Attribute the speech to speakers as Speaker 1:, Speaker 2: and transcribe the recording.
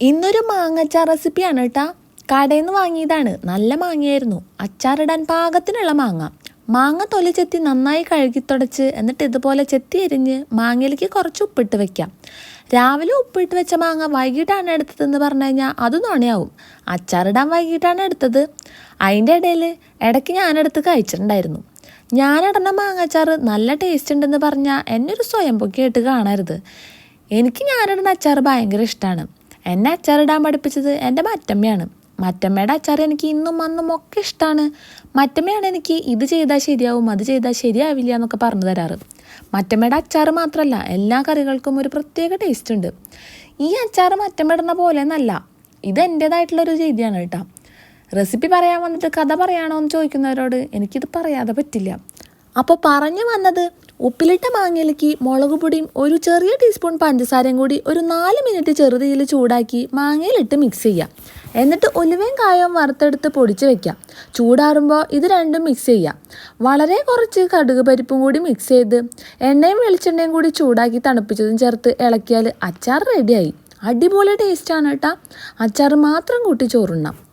Speaker 1: ഇന്നൊരു മാങ്ങച്ചാർ റെസിപ്പിയാണ് കേട്ടാ കടയിൽ നിന്ന് വാങ്ങിയതാണ്. നല്ല മാങ്ങയായിരുന്നു. അച്ചാറിടാൻ പാകത്തിനുള്ള മാങ്ങ. മാങ്ങ തൊലി ചെത്തി നന്നായി കഴുകി തുടച്ച് എന്നിട്ട് ഇതുപോലെ ചെത്തി എരിഞ്ഞ് മാങ്ങയിലേക്ക് കുറച്ച് ഉപ്പിട്ട് വെക്കാം. രാവിലെ ഉപ്പിട്ട് വെച്ച മാങ്ങ വൈകിട്ടാണ് എടുത്തതെന്ന് പറഞ്ഞു കഴിഞ്ഞാൽ അത് നുണയാവും. അച്ചാറിടാൻ വൈകിട്ടാണ് എടുത്തത്. അതിന്റെ ഇടയിൽ ഇടയ്ക്ക് ഞാനെടുത്ത് കഴിച്ചിട്ടുണ്ടായിരുന്നു. ഞാനിടുന്ന മാങ്ങാച്ചാർ നല്ല ടേസ്റ്റ് ഉണ്ടെന്ന് പറഞ്ഞാൽ എന്നൊരു സ്വയം പൊക്കിയായിട്ട് കാണരുത്. എനിക്ക് ഞാനിടുന്ന അച്ചാർ ഭയങ്കര ഇഷ്ടമാണ് എന്നെ അച്ചാറിടാൻ പഠിപ്പിച്ചത് എന്റെ മറ്റമ്മയാണ്. മറ്റമ്മയുടെ അച്ചാർ എനിക്ക് ഇന്നും അന്നും ഒക്കെ ഇഷ്ടമാണ് മറ്റമ്മയാണ് എനിക്ക് ഇത് ചെയ്താൽ ശരിയാവും അത് ചെയ്താൽ ശരിയാവില്ല എന്നൊക്കെ പറഞ്ഞു തരാറ്. മറ്റമ്മയുടെ അച്ചാർ മാത്രമല്ല എല്ലാ കറികൾക്കും ഒരു പ്രത്യേക ടേസ്റ്റ് ഉണ്ട്. ഈ അച്ചാർ മറ്റമ്മ ഇടുന്ന പോലെ എന്നല്ല ഇത് എന്റേതായിട്ടുള്ളൊരു രീതിയാണ് കേട്ടോ. റെസിപ്പി പറയാൻ വന്നിട്ട് കഥ പറയാണോ എന്ന് ചോദിക്കുന്നവരോട് എനിക്കിത് പറയാതെ പറ്റില്ല. അപ്പോൾ പറഞ്ഞു വന്നത് ഉപ്പിലിട്ട മാങ്ങയിലേക്ക് മുളക് പൊടിയും ഒരു ചെറിയ ടീസ്പൂൺ പഞ്ചസാരയും കൂടി ഒരു നാല് മിനിറ്റ് ചെറുതീയിൽ ചൂടാക്കി മാങ്ങയിലിട്ട് മിക്സ് ചെയ്യാം. എന്നിട്ട് ഉലുവയും കായവും വറുത്തെടുത്ത് പൊടിച്ച് വെക്കാം. ചൂടാറുമ്പോൾ ഇത് രണ്ടും മിക്സ് ചെയ്യാം. വളരെ കുറച്ച് കടുക് പരിപ്പും കൂടി മിക്സ് ചെയ്ത് എണ്ണയും വെളിച്ചെണ്ണയും കൂടി ചൂടാക്കി തണുപ്പിച്ചതും ചേർത്ത് ഇളക്കിയാൽ അച്ചാർ റെഡിയായി അടിപൊളി ടേസ്റ്റാണ് കേട്ടോ. അച്ചാർ മാത്രം കൂട്ടി ചോറുണ്ണാം.